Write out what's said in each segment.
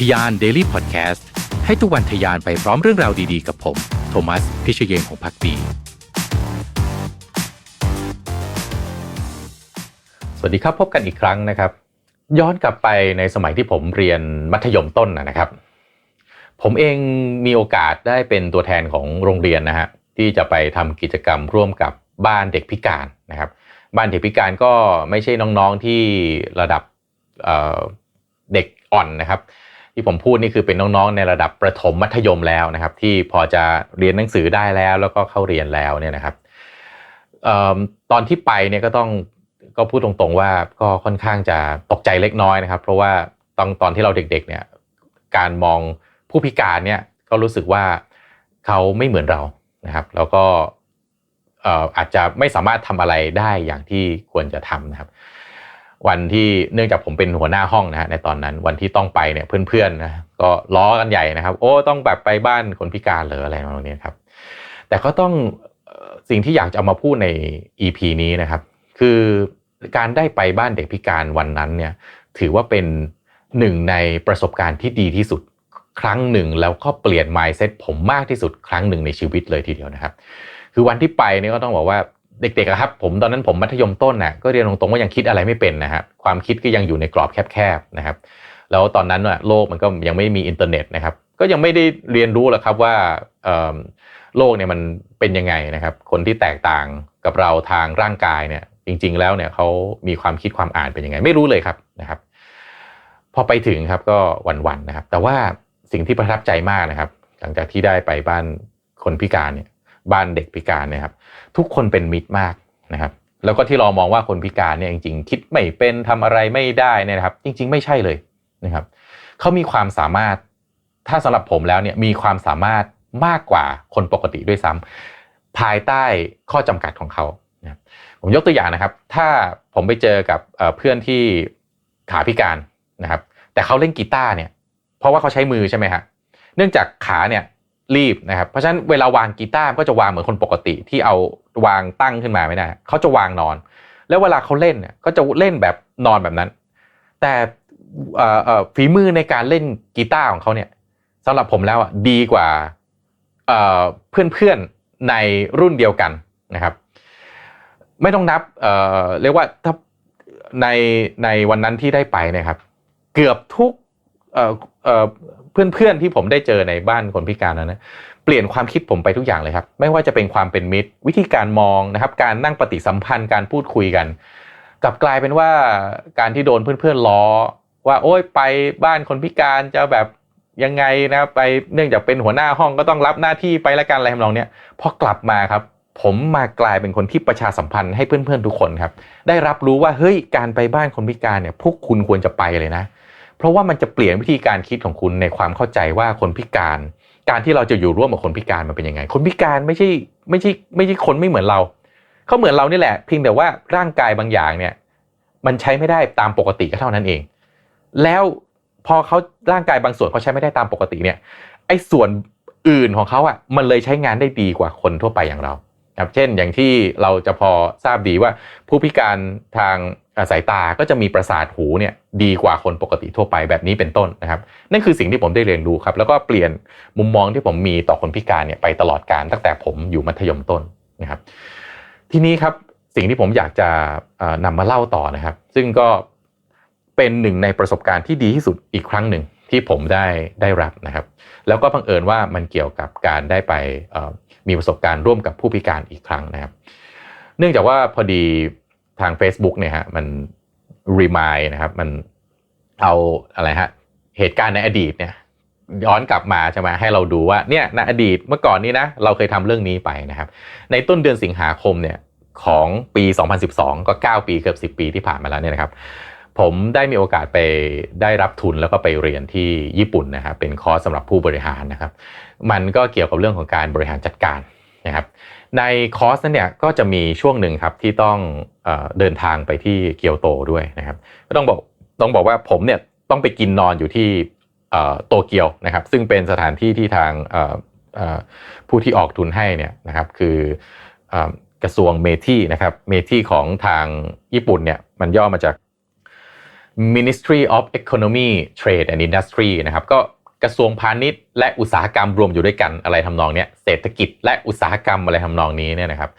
ทยาน Daily Podcast ให้ทุกวันทยานไปพร้อมเรื่องราวดีๆ กับผม โทมัส พิเชยเยงของพักดี สวัสดีครับพบกันอีกครั้งนะครับ ย้อนกลับไปในสมัยที่ผมเรียนมัธยมต้นนะครับ ผมเองมีโอกาสได้เป็นตัวแทนของโรงเรียนนะฮะที่จะไปทำกิจกรรมร่วมกับบ้านเด็กพิการนะครับ บ้านเด็กพิการก็ไม่ใช่น้องๆที่ระดับเเด็กอ่อนนะครับ ที่ผมพูดนี่คือเป็นน้องๆในระดับประถมมัธยมแล้วนะครับ ที่พอจะเรียนหนังสือได้แล้ว แล้วก็เข้าเรียนแล้วเนี่ยนะครับตอนที่ไปเนี่ยก็ต้องก็พูดตรงๆว่าก็ค่อนข้างจะตกใจเล็กน้อยนะครับ เพราะว่าตอนตอนที่เราเด็กๆเนี่ยการมองผู้พิการเนี่ยก็รู้สึกว่าเขาไม่เหมือนเรานะครับ แล้วก็อาจจะไม่สามารถทำอะไรได้อย่างที่ควรจะทำนะครับ วันที่เนื่องจากผมเป็นหัวหน้าห้องนะฮะในตอนนั้นวันที่ต้องไปเนี่ยเพื่อนๆนะก็ล้อกันใหญ่นะครับ โอ้ต้องแบบไปบ้านคนพิการหรืออะไรประมาณนี้ครับ แต่ก็ต้องสิ่งที่อยากจะเอามาพูดใน EP นี้นะครับ คือการได้ไปบ้านเด็กพิการวันนั้นเนี่ย ถือว่าเป็นหนึ่งในประสบการณ์ที่ดีที่สุดครั้งหนึ่งแล้วก็เปลี่ยน mindset ผมมากที่สุดครั้งหนึ่งในชีวิตเลยทีเดียวนะครับ คือวันที่ไปเนี่ยก็ต้องบอกว่า เด็กๆครับผมตอนนั้นผมมัธยมต้นน่ะก็เรียนตรงๆว่ายังคิดอะไรไม่เป็นนะครับความคิดก็ยังอยู่ในกรอบแคบๆนะครับ แล้วตอนนั้นน่ะโลกมันก็ยังไม่มีอินเทอร์เน็ตนะครับ ก็ยังไม่ได้เรียนรู้หรอกครับว่าโลกเนี่ยมันเป็นยังไงนะครับ คนที่แตกต่างกับเราทางร่างกายเนี่ยจริง ๆ แล้วเนี่ยเขามีความคิดความอ่านเป็นยังไง ไม่รู้เลยครับนะครับ พอไปถึงครับก็วันๆนะครับ แต่ว่าสิ่งที่ประทับใจมากนะครับ หลังจากที่ได้ไปบ้านคนพิการเนี่ยบ้านเด็กพิการเนี่ยครับ ทุกคนเป็นมิตรมากนะครับ แล้วก็ที่เรามองว่าคนพิการเนี่ยจริงๆ คิดไม่เป็นทำอะไรไม่ได้เนี่ยนะครับ จริง ๆ ไม่ใช่เลยนะครับเขามีความสามารถถ้าสำหรับผมแล้วเนี่ยมีความสามารถมากกว่าคนปกติด้วยซ้ำภายใต้ข้อจำกัดของเขาผมยกตัวอย่างนะครับ ถ้าผมไปเจอกับเพื่อนที่ขาพิการนะครับ แต่เขาเล่นกีตาร์เนี่ย เพราะว่าเขาใช้มือใช่ไหมฮะเนื่องจากขาเนี่ย รีบนะครับ เพราะฉะนั้นเวลาวางกีตาร์ก็จะวางเหมือนคนปกติที่เอาวางตั้งขึ้นมาไม่ได้เขาจะวางนอน แล้วเวลาเขาเล่นเนี่ยก็จะเล่นแบบนอนแบบนั้น แต่ฝีมือในการเล่นกีตาร์ของเขาเนี่ยสำหรับผมแล้วอะดีกว่าเพื่อนๆในรุ่นเดียวกันนะครับ ไม่ต้องนับเเรียกว่าถ้าในในวันนั้นที่ได้ไปนะครับ เกือบทุก เพื่อนๆที่ผมได้เจอในบ้านคนพิการนั้นนะเปลี่ยนความคิดผมไปทุกอย่างเลยครับ ไม่ว่าจะเป็นความเป็นมิตร วิธีการมองนะครับ การนั่งปฏิสัมพันธ์การพูดคุยกันกลับกลายเป็นว่าการที่โดนเพื่อนๆล้อ ว่าโอ้ยไปบ้านคนพิการจะแบบยังไงนะไปเนื่องจากเป็นหัวหน้าห้องก็ต้องรับหน้าที่ไปละกันอะไรทำนองเนี้ยพอกลับมาครับ ผมมากลายเป็นคนที่ประชาสัมพันธ์ให้เพื่อนๆทุกคนครับ ได้รับรู้ว่าเฮ้ยการไปบ้านคนพิการเนี่ยพวกคุณควรจะไปเลยนะ เพราะว่ามันจะเปลี่ยนวิธีการคิดของคุณในความเข้าใจว่าคนพิการ การที่เราจะอยู่ร่วมกับคนพิการมันเป็นยังไง คนพิการไม่ใช่ไม่ใช่ไม่ใช่คนไม่เหมือนเราเขาเหมือนเรานี่แหละเพียงแต่ว่าร่างกายบางอย่างเนี่ยมันใช้ไม่ได้ตามปกติก็เท่านั้นเอง แล้วพอเขาร่างกายบางส่วนเขาใช้ไม่ได้ตามปกติเนี่ยไอ้ส่วนอื่นของเขาอะมันเลยใช้งานได้ดีกว่าคนทั่วไปอย่างเราครับเช่นอย่างที่เราจะพอทราบดีว่าผู้พิการทาง สายตาก็จะมีประสาทหูเนี่ยดีกว่าคนปกติทั่วไปแบบนี้เป็นต้นนะครับนั่นคือสิ่งที่ผมได้เรียนรู้ครับ แล้วก็เปลี่ยนมุมมองที่ผมมีต่อคนพิการเนี่ยไปตลอดการตั้งแต่ผมอยู่มัธยมต้นนะครับ ทีนี้ครับสิ่งที่ผมอยากจะนำมาเล่าต่อนะครับ ซึ่งก็เป็นหนึ่งในประสบการณ์ที่ดีที่สุดอีกครั้งหนึ่งที่ผมได้ได้รับนะครับ แล้วก็บังเอิญว่ามันเกี่ยวกับการได้ไปมีประสบการณ์ร่วมกับผู้พิการอีกครั้งนะครับ เนื่องจากว่าพอดี ทาง Facebook เนี่ยฮะมันรีมายนะครับ มันเอาอะไรฮะเหตุการณ์ในอดีตเนี่ยย้อนกลับมาใช่ไหมให้เราดูว่าเนี่ยในอดีตเมื่อก่อนนี้นะเราเคยทำเรื่องนี้ไปนะครับ ในต้นเดือนสิงหาคมเนี่ยของปี 2012 ก็ 9 ปีเกือบ 10 ปีที่ผ่านมาแล้วเนี่ยนะครับ ผมได้มีโอกาสไปได้รับทุนแล้วก็ไปเรียนที่ญี่ปุ่นนะครับเป็นคอร์สสำหรับผู้บริหารนะครับ มันก็เกี่ยวกับเรื่องของการบริหารจัดการ นะครับในคอร์สนั้นเนี่ยก็จะมีช่วงหนึ่งครับที่ต้องเดินทางไปที่เกียวโตด้วยนะครับก็ต้องบอกต้องบอกว่าผมเนี่ยต้องไปกินนอนอยู่ที่โตเกียวนะครับซึ่งเป็นสถานที่ที่ทางผู้ที่ออกทุนให้เนี่ยนะครับคือกระทรวงเมที่นะครับเมที่ของทางญี่ปุ่นเนี่ยมันย่อมาจาก Ministry of Economy Trade and Industry นะครับก็ กระทรวงพาณิชย์ และอุตสาหกรรมรวมอยู่ด้วยกันอะไรทำนองนี้เศรษฐกิจและอุตสาหกรรมอะไรทำนองนี้เนี่ยนะครับ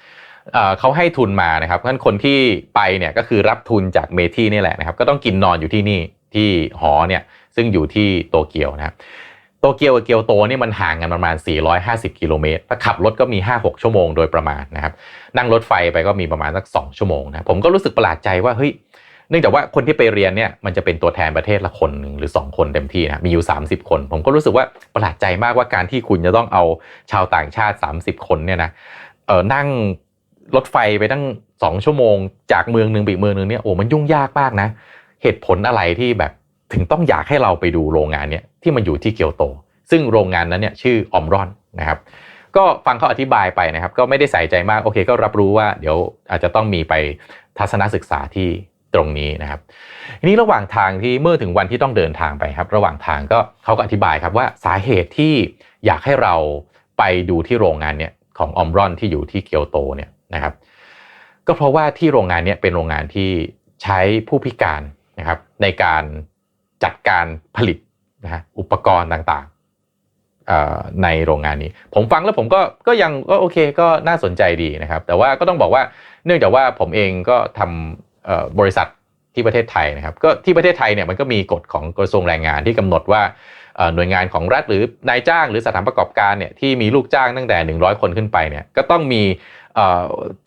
เเขาให้ทุนมานะครับเพรานคนที่ไปเนี่ยก็คือรับทุนจากเมที่นี่แหละนะครับก็ต้องกินนอนอยู่ที่นี่ที่หอเนี่ยซึ่งอยู่ที่โตเกียวนะครับโตเกียวกับเกียวโตนี่มันห่างกันประมาณ 450 กิโลเมตรถ้าขับรถก็มี 5-6 ชั่วโมงโดยประมาณนะครับนั่งรถไฟไปก็มีประมาณสัก 2 ชั่วโมงนะผมก็รู้สึกประหลาดใจว่าเฮ้ย เนื่องจากว่าคนที่ไปเรียนเนี่ยมันจะเป็นตัวแทนประเทศละคนหนึ่งหรือ 2 คนเต็มที่นะมีอยู่ 30 คน ผมก็รู้สึกว่าประหลาดใจมากว่าการที่คุณจะต้องเอาชาวต่างชาติ 30 คนเนี่ยนะเออนั่งรถไฟไปตั้ง2ชั่วโมง จากเมืองหนึ่งไปเมืองหนึ่งเนี่ยโอ้มันยุ่งยากมากนะ เหตุผลอะไรที่แบบถึงต้องอยากให้เราไปดูโรงงานเนี่ยที่มันอยู่ที่เกียวโต ซึ่งโรงงานนั้นเนี่ยชื่ออมรอนนะครับก็ฟังเขาอธิบายไปนะครับ ก็ไม่ได้ใส่ใจมากโอเคก็รับรู้ว่าเดี๋ยวอาจจะต้องมีไปทัศนศึกษาที่ ตรงนี้นะครับทีนี้ระหว่างทางที่เมื่อถึงวันที่ต้องเดินทางไปครับ ระหว่างทางก็เขาก็อธิบายครับว่าสาเหตุที่อยากให้เราไปดูที่โรงงานเนี่ยของอมรอนที่อยู่ที่เกียวโตเนี่ยนะครับ ก็เพราะว่าที่โรงงานเนี่ยเป็นโรงงานที่ใช้ผู้พิการนะครับ ในการจัดการผลิตนะฮะอุปกรณ์ต่างๆในโรงงานนี้ ผมฟังแล้วผมก็ก็ยังก็โอเคก็น่าสนใจดีนะครับ แต่ว่าก็ต้องบอกว่าเนื่องจากว่าผมเองก็ทำเอ่อ บริษัทที่ประเทศไทยนะครับก็ที่ประเทศไทยเนี่ยมันก็มีกฎของกระทรวงแรงงานที่กำหนดว่าหน่วยงานของรัฐหรือนายจ้างหรือสถานประกอบการเนี่ยที่มีลูกจ้างตั้งแต่ 100 คนขึ้นไปเนี่ยก็ต้องมี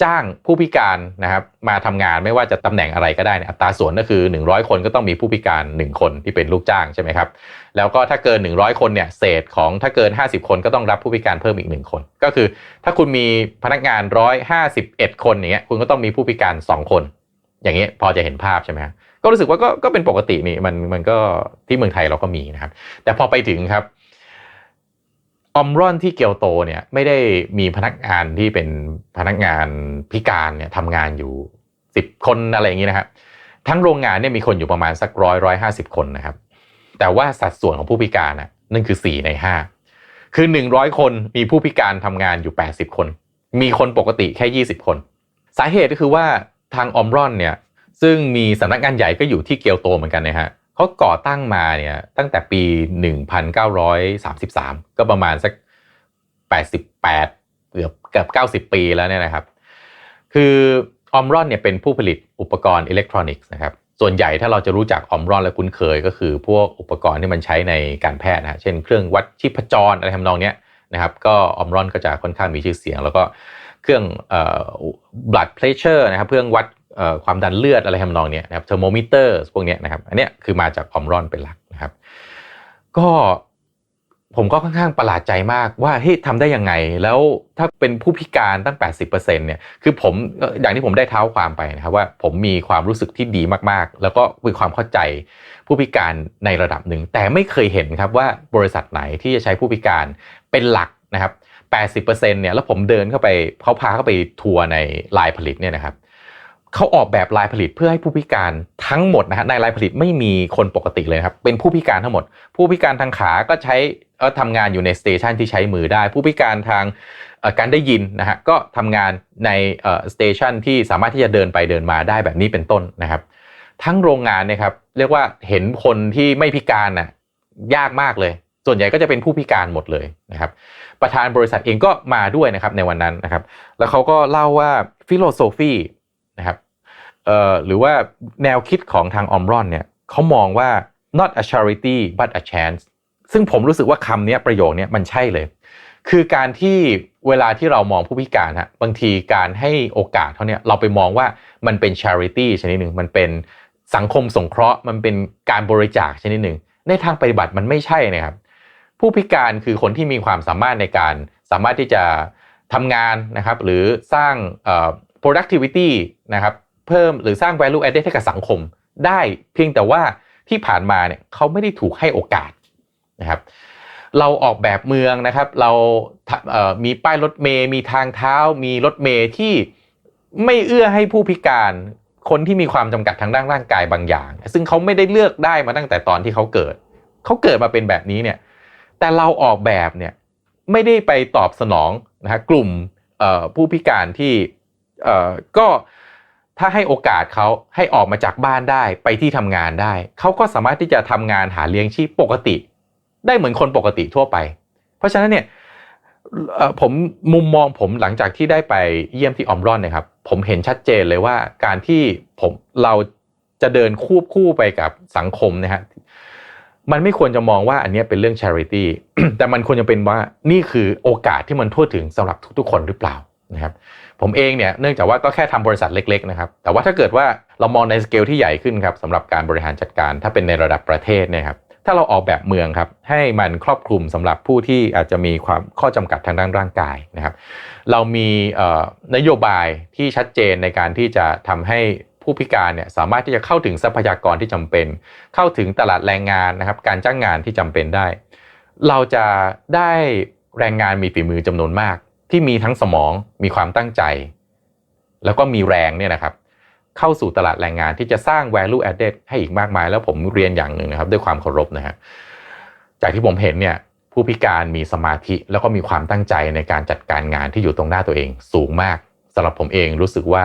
จ้างผู้พิการนะครับมาทำงานไม่ว่าจะตำแหน่งอะไรก็ได้เนี่ยอัตราส่วนก็คือ 100 คนก็ต้องมีผู้พิการ 1 คนที่เป็นลูกจ้างใช่ไหมครับแล้วก็ถ้าเกิน 100 คนเนี่ยเศษของถ้าเกิน 50 คนก็ต้องรับผู้พิการเพิ่มอีก 1 คน ก็คือถ้าคุณมีพนักงาน 151 คนอย่างเงี้ยคุณก็ต้องมีผู้พิการ 2 คน อย่างเงี้ยพอจะเห็นภาพใช่ไหมก็รู้สึกว่าก็ก็เป็นปกตินี่มันมันก็ที่เมืองไทยเราก็มีนะครับ แต่พอไปถึงครับอมรอนที่เกียวโตเนี่ยไม่ได้มีพนักงานที่เป็นพนักงานพิการเนี่ยทำงานอยู่10คนอะไรอย่างงี้นะครับทั้งโรงงานเนี่ยมีคนอยู่ประมาณสักร้อยร้อยห้าสิบคนนะครับ แต่ว่าสัดส่วนของผู้พิการน่ะนั่นคือ4ใน5คือ100คนมีผู้พิการทำงานอยู่80คน มีคนปกติแค่20คน สาเหตุก็คือว่า ทางออมรอนเนี่ยซึ่งมีสำนักงานใหญ่ก็อยู่ที่เกียวโตเหมือนกันนะฮะเขาก่อตั้งมาเนี่ยตั้งแต่ปี 1933 ก็ประมาณสัก 88 เกือบเกือบ90 ปีแล้วเนี่ยนะครับ คือออมรอนเนี่ยเป็นผู้ผลิตอุปกรณ์อิเล็กทรอนิกส์นะครับส่วนใหญ่ถ้าเราจะรู้จักออมรอนและคุ้นเคยก็คือ พวกอุปกรณ์ที่มันใช้ในการแพทย์นะฮะเช่นเครื่องวัดชีพจรอะไรทำนองเนี้ยนะครับ ก็ออมรอนก็จะค่อนข้างมีชื่อเสียง แล้วก็ เครื่องเอ่อ blood pressure นะครับเครื่องวัดความดันเลือดอะไรทำนองนี้นะครับ thermometer พวกนี้นะครับอันนี้คือมาจากออมรอนเป็นหลักนะครับ ก็ผมก็ค่อนข้างประหลาดใจมากว่าเฮ้ยทำได้ยังไง แล้วถ้าเป็นผู้พิการตั้ง 80%เนี่ยคือผมเอ่ออย่างที่ผมได้เท้าความไปนะครับว่าผมมีความรู้สึกที่ดีมากๆ แล้วก็มีความเข้าใจผู้พิการในระดับหนึ่ง แต่ไม่เคยเห็นครับว่าบริษัทไหนที่จะใช้ผู้พิการเป็นหลักนะครับ 80%เนี่ยแล้วผมเดินเข้าไปเขาพาเข้าไปทัวร์ในลายผลิตเนี่ยนะครับเขาออกแบบลายผลิตเพื่อให้ผู้พิการทั้งหมดนะฮะในลายผลิตไม่มีคนปกติเลยครับเป็นผู้พิการทั้งหมด ผู้พิการทางขาก็ใช้เออทำงานอยู่ในสเตชันที่ใช้มือได้ ผู้พิการทางการได้ยินนะฮะก็ทำงานในสเตชันที่สามารถที่จะเดินไปเดินมาได้แบบนี้เป็นต้นนะครับ ทั้งโรงงานนะครับเรียกว่าเห็นคนที่ไม่พิการน่ะยากมากเลย ส่วนใหญ่ก็จะเป็นผู้พิการหมดเลยนะครับ ประธานบริษัทเองก็มาด้วยนะครับในวันนั้นนะครับ แล้วเขาก็เล่าว่าฟิโลโซฟีนะครับเอ่อหรือว่าแนวคิดของทางออมรอนเนี่ยเขามองว่า not a charity but a chance ซึ่งผมรู้สึกว่าคำนี้ประโยคเนี้ยมันใช่เลย คือการที่เวลาที่เรามองผู้พิการฮะบางทีการให้โอกาสเขาเนี่ยเราไปมองว่ามันเป็น charity ชนิดหนึ่งมันเป็นสังคมสงเคราะห์ มันเป็นการบริจาคชนิดหนึ่งในทางปฏิบัติมันไม่ใช่นะครับ ผู้พิการคือคนที่มีความสามารถในการสามารถที่จะทำงานนะครับหรือสร้าง productivity นะครับเพิ่มหรือสร้าง value added ให้กับสังคม ได้เพียงแต่ว่าที่ผ่านมาเนี่ยเขาไม่ได้ถูกให้โอกาสนะครับเราออกแบบเมืองนะครับเราเมีป้ายรถเมย์มีทางเท้า มีรถเมย์ที่ไม่เอื้อให้ผู้พิการคนที่มีความจำกัดทางด้านร่างกายบางอย่าง ซึ่งเขาไม่ได้เลือกได้มาตั้งแต่ตอนที่เขาเกิด เขาเกิดมาเป็นแบบนี้เนี่ย แต่เราออกแบบเนี่ยไม่ได้ไปตอบสนองนะฮะกลุ่มผู้พิการที่ก็ถ้าให้โอกาสเขาให้ออกมาจากบ้านได้ไปที่ทำงานได้ เขาก็สามารถที่จะทำงานหาเลี้ยงชีพปกติ ได้เหมือนคนปกติทั่วไป เพราะฉะนั้นเนี่ยผมมุมมองผมหลังจากที่ได้ไปเยี่ยมที่ออมรอนนะครับ ผมเห็นชัดเจนเลยว่าการที่ผมเราจะเดินคู่คู่ไปกับสังคมนะฮะ มันไม่ควรจะมองว่าอันนี้เป็นเรื่อง charity แต่มันควรจะเป็นว่านี่คือโอกาสที่มันทั่วถึงสำหรับทุกๆ คนหรือเปล่านะครับผมเองเนี่ยเนื่องจากว่าก็แค่ทำบริษัทเล็กๆนะครับแต่ว่าถ้าเกิดว่าเรามองในสเกลที่ใหญ่ขึ้นครับสำหรับการบริหารจัดการถ้าเป็นในระดับประเทศเนี่ยครับถ้าเราออกแบบเมืองครับให้มันครอบคลุมสำหรับผู้ที่อาจจะมีความข้อจำกัดทางด้านร่างกายนะครับเรามีนโยบายที่ชัดเจนในการที่จะทำให้ ผู้พิการเนี่ยสามารถที่จะเข้าถึงทรัพยากรที่จำเป็น เข้าถึงตลาดแรงงานนะครับ การจ้างงานที่จำเป็นได้ เราจะได้แรงงานมีฝีมือจำนวนมาก ที่มีทั้งสมองมีความตั้งใจ แล้วก็มีแรงเนี่ยนะครับเข้าสู่ตลาดแรงงานที่จะสร้าง value added ให้อีกมากมาย แล้วผมเรียนอย่างหนึ่งนะครับ ด้วยความเคารพนะฮะจากที่ผมเห็นเนี่ยผู้พิการมีสมาธิแล้วก็มีความตั้งใจในการจัดการงานที่อยู่ตรงหน้าตัวเองสูงมากสำหรับผมเองรู้สึกว่า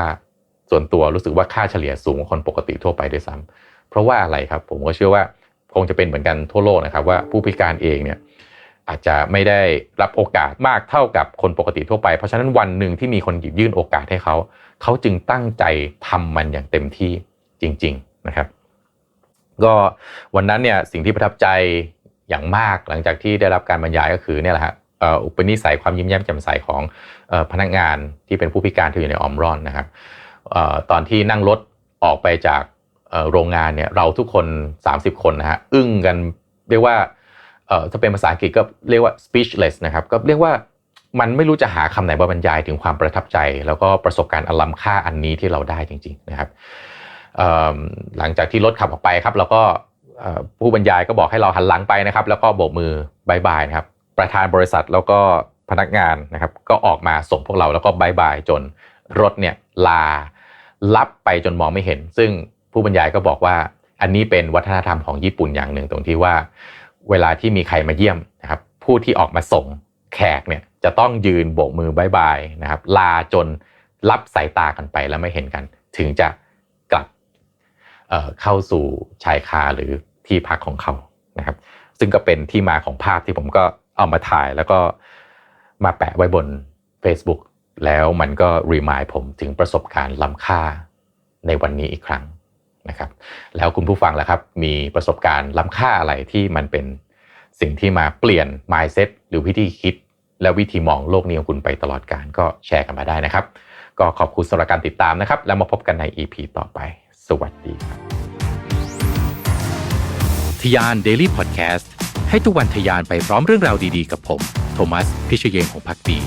ส่วนตัวรู้สึกว่าค่าเฉลี่ยสูงกว่าคนปกติทั่วไปด้วยซ้ำเพราะว่าอะไรครับผมก็เชื่อว่าคงจะเป็นเหมือนกันทั่วโลกนะครับว่าผู้พิการเองเนี่ยอาจจะไม่ได้รับโอกาสมากเท่ากับคนปกติทั่วไป เพราะฉะนั้นวันหนึ่งที่มีคนหยิบยื่นโอกาสให้เขา เขาจึงตั้งใจทำมันอย่างเต็มที่จริง ๆนะครับ ก็วันนั้นเนี่ยสิ่งที่ประทับใจอย่างมากหลังจากที่ได้รับการบรรยายก็คือเนี่ยแหละฮะอุปนิสัยความยิ้มแย้มแจ่มใสของพนักงานที่เป็นผู้พิการที่อยู่ในออมรอนนะครับ ตอนที่นั่งรถออกไปจากโรงงานเนี่ยเราทุกคน 30 คนนะฮะอึ้งกันเรียกว่าถ้าเป็นภาษาอังกฤษก็เรียกว่า speechless นะครับก็เรียกว่ามันไม่รู้จะหาคำไหนมาบรรยายถึงความประทับใจ แล้วก็ประสบการณ์อันล้ำค่าอันนี้ที่เราได้จริง ๆ นะครับหลังจากที่รถขับออกไปครับ เราก็ผู้บรรยายก็บอกให้เราหันหลังไปนะครับ แล้วก็โบกมือบายบายนะครับ ประธานบริษัทแล้วก็พนักงานนะครับ ก็ออกมาส่งพวกเราแล้วก็บายบายจนรถเนี่ยลา ลับไปจนมองไม่เห็น ซึ่งผู้บรรยายก็บอกว่า อันนี้เป็นวัฒนธรรมของญี่ปุ่นอย่างหนึ่งตรงที่ว่า เวลาที่มีใครมาเยี่ยมนะครับผู้ที่ออกมาส่งแขกเนี่ยจะต้องยืนโบกมือบายบายนะครับลาจนรับสายตากันไปแล้วไม่เห็นกัน ถึงจะกลับเเข้าสู่ชายคาหรือที่พักของเขานะครับ ซึ่งก็เป็นที่มาของภาพที่ผมก็เอามาถ่ายแล้วก็มาแปะไว้บน Facebook แล้วมันก็รีมายผมถึงประสบการณ์ล้ำค่าในวันนี้อีกครั้งนะครับ แล้วคุณผู้ฟังล่ะครับ มีประสบการณ์ล้ำค่าอะไรที่มันเป็นสิ่งที่มาเปลี่ยน mindset หรือวิธีคิด และวิธีมองโลกนี้ของคุณไปตลอดการก็แชร์กันมาได้นะครับ ก็ขอบคุณสำหรับการติดตามนะครับ แล้วมาพบกันใน EP ต่อไป สวัสดีครับทยาน Daily Podcast ให้ทุกวันทยานไปพร้อมเรื่องราวดีๆ กับผม โทมัส พิเชยเยงของพักดี